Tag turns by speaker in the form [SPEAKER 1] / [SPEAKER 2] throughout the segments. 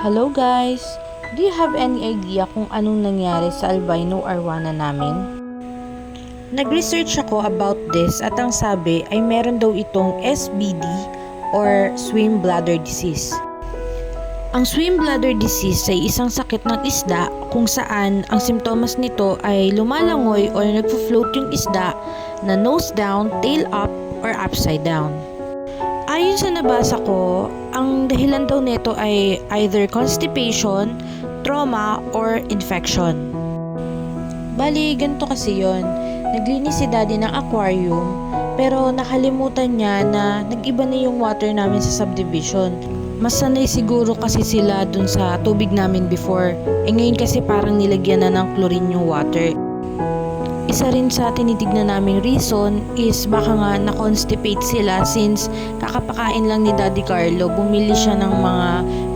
[SPEAKER 1] Hello guys! Do you have any idea kung anong nangyari sa albino arwana namin? Nag-research ako about this at ang sabi ay meron daw itong SBD or swim bladder disease. Ang swim bladder disease ay isang sakit ng isda kung saan ang simptomas nito ay lumalangoy or nagfo-float yung isda na nose down, tail up, or upside down. Ayon sa nabasa ko, ang dahilan daw nito ay either constipation, trauma, or infection. Bali, ganito kasi yon. Naglinis si daddy ng aquarium, pero nakalimutan niya na nag-iba na yung water namin sa subdivision. Mas sanay siguro kasi sila dun sa tubig namin before. Eh ngayon kasi parang nilagyan na ng chlorine yung water. Isa rin sa tinitignan naming reason is baka nga na-constipate sila since kakapakain lang ni Daddy Carlo. Bumili siya ng mga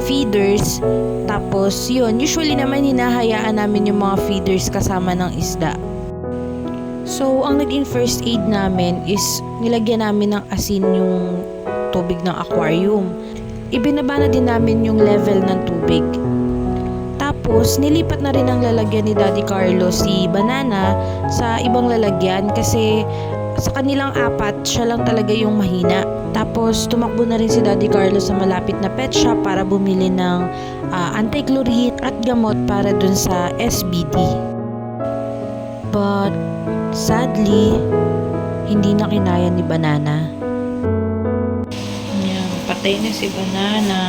[SPEAKER 1] feeders. Tapos yun, usually naman hinahayaan namin yung mga feeders kasama ng isda. So, ang naging first aid namin is nilagyan namin ng asin yung tubig ng aquarium. Ibinaba na din namin yung level ng tubig. Tapos, nilipat na rin ang lalagyan ni Daddy Carlo si Banana sa ibang lalagyan kasi sa kanilang apat, siya lang talaga yung mahina. Tapos, tumakbo na rin si Daddy Carlo sa malapit na pet shop para bumili ng ah, anti-chloride at gamot para dun sa SBD. But, sadly, hindi na kinaya ni Banana. Yan, patay na si Banana.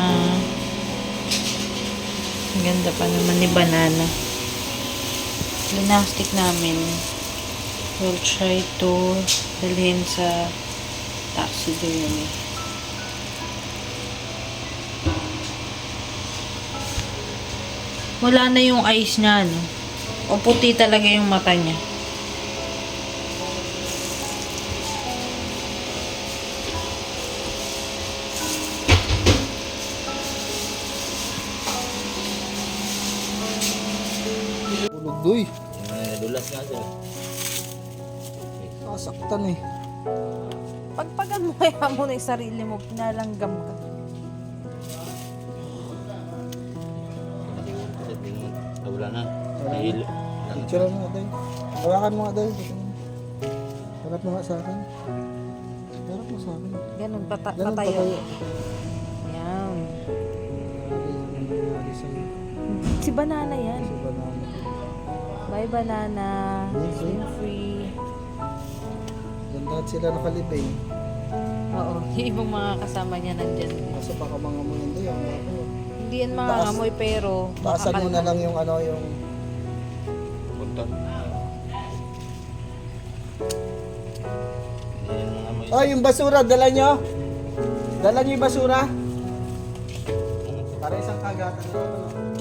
[SPEAKER 1] Ang ganda pa naman ni Banana. Linastic namin. We'll try to dalhin sa taxidermy. Wala na yung eyes niya, no? O puti talaga yung mata niya.
[SPEAKER 2] Doy.
[SPEAKER 3] Yung mga nadulas nga siya.
[SPEAKER 2] Nasaktan eh.
[SPEAKER 1] Pagpagan mo kaya mo na yung sarili mo, pinalanggam ka.
[SPEAKER 3] Nawala na.
[SPEAKER 2] Wala na.
[SPEAKER 3] Dahil,
[SPEAKER 2] Picture mo nga doy. Hawakan mo nga doy. Harap mo nga sa akin. Harap mo sa akin.
[SPEAKER 1] Ganun, pata
[SPEAKER 2] Ganun pa
[SPEAKER 1] patayo.
[SPEAKER 2] tayo.
[SPEAKER 1] Yan.
[SPEAKER 2] Sa'yo.
[SPEAKER 1] Si Banana yan.
[SPEAKER 2] Sa banana.
[SPEAKER 1] Bye, Banana. Swim free.
[SPEAKER 2] Ganda at sila nakalibing.
[SPEAKER 1] Oo, yung ibang mga kasama niya nandyan.
[SPEAKER 2] Kaso baka mga mo yun doy. Ang ako.
[SPEAKER 1] Hindi yan mga
[SPEAKER 2] Taas-
[SPEAKER 1] ngamoy pero
[SPEAKER 2] Taasan mo na lang yung ano yung
[SPEAKER 3] punta. Hindi yan mga may...
[SPEAKER 2] Oh, yung basura, dala nyo? Dala nyo yung basura? Para isang kagatan na ito.